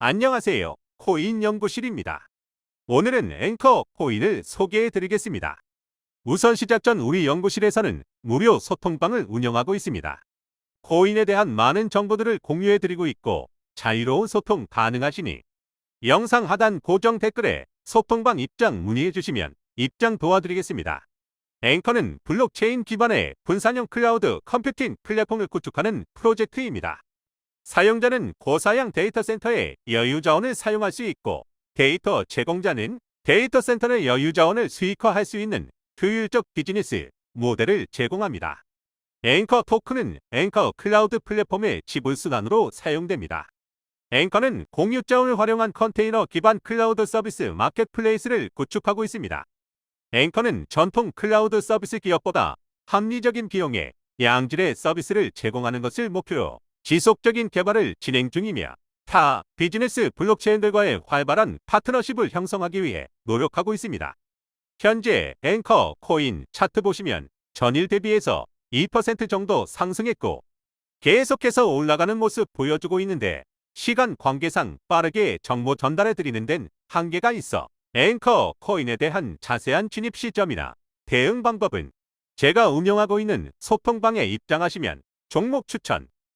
안녕하세요. 코인 연구실입니다. 오늘은 앵커 코인을 소개해 드리겠습니다. 우선 시작 전 우리 연구실에서는 무료 소통방을 운영하고 있습니다. 코인에 대한 많은 정보들을 공유해 드리고 있고 자유로운 소통 가능하시니 영상 하단 고정 댓글에 소통방 입장 문의해 주시면 입장 도와드리겠습니다. 앵커는 블록체인 기반의 분산형 클라우드 컴퓨팅 플랫폼을 구축하는 프로젝트입니다. 사용자는 고사양 데이터 센터의 여유 자원을 사용할 수 있고 데이터 제공자는 데이터 센터 의 여유 자원을 수익화할 수 있는 효율적 비즈니스 모델을 제공합니다. 앵커 토큰은 앵커 클라우드 플랫폼의 지불 수단으로 사용됩니다. 앵커는 공유 자원을 활용한 컨테이너 기반 클라우드 서비스 마켓플레이스를 구축하고 있습니다. 앵커는 전통 클라우드 서비스 기업보다 합리적인 비용에 양질의 서비스를 제공하는 것을 목표로 지속적인 개발을 진행 중이며 타 비즈니스 블록체인들과의 활발한 파트너십을 형성하기 위해 노력하고 있습니다. 현재 앵커 코인 차트 보시면 전일 대비해서 2% 정도 상승했고 계속해서 올라가는 모습 보여주고 있는데 시간 관계상 빠르게 정보 전달해 드리는 데는 한계가 있어 앵커 코인에 대한 자세한 진입 시점이나 대응 방법은 제가 운영하고 있는 소통방에 입장하시면 종목 추천,